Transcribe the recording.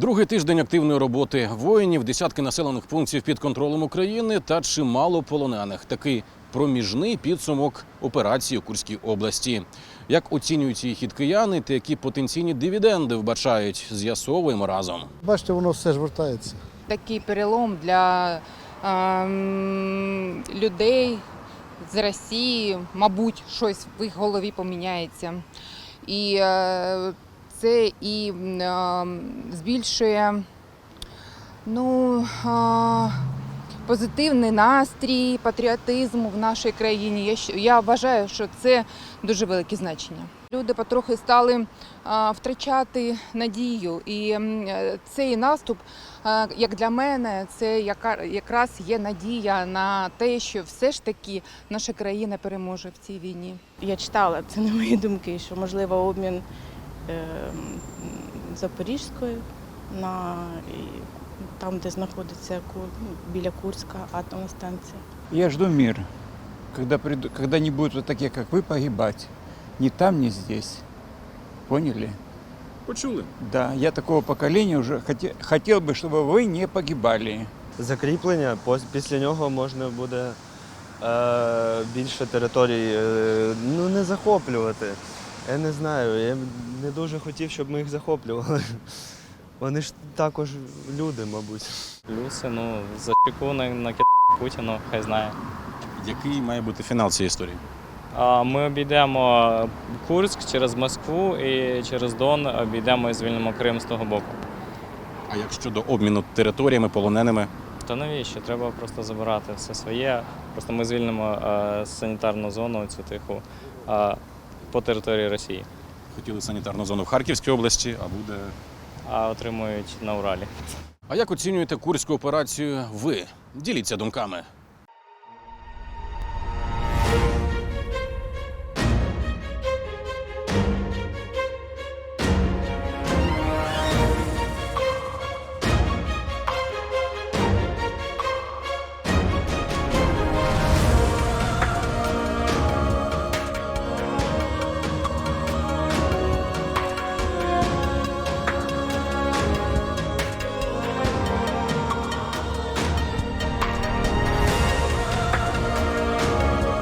Другий тиждень активної роботи воїнів, десятки населених пунктів під контролем України та чимало полонених. Такий проміжний підсумок операції у Курській області. Як оцінюють її хід кияни та які потенційні дивіденди вбачають, з'ясовуємо разом. Бачите, воно все ж вертається. такий перелом для ем, людей з Росії, мабуть, щось в їх голові поміняється. І е, це і збільшує ну, позитивний настрій, патріотизм в нашій країні. Я, вважаю, що це дуже велике значення. Люди потрохи стали втрачати надію, і е, цей наступ, як для мене, це якраз є надія на те, що все ж таки наша країна переможе в цій війні. Я читала, це не мої думки, що можливо обмін Запорізькою на і там, де знаходиться Ку- ну, біля Курська атомна станція. Я жду мир, когда, приду, когда не будут вот такие, как вы, погибать. Ни там, ни здесь. Поняли? Почули? Да, я такого поколения уже хоте- хотел бы, чтобы вы не погибали. закріплення. пос- Після нього можна буде е, більше територій е, ну, не захоплювати. Я не знаю, я не дуже хотів, щоб ми їх захоплювали. Вони ж також люди, мабуть. Плюси, ну, зачеку на, на Путіну, хай знає. Який має бути фінал цієї історії? А ми обійдемо Курськ через Москву і через Дон обійдемо і звільнимо Крим з того боку. А як щодо обміну територіями, полоненими? То навіщо? Треба просто забирати все своє. Просто ми звільнимо е, санітарну зону цю тиху е, по території Росії, Хотіли санітарну зону в Харківській області, а буде. а отримують на Уралі. А як оцінюєте курську операцію ви? Діліться думками.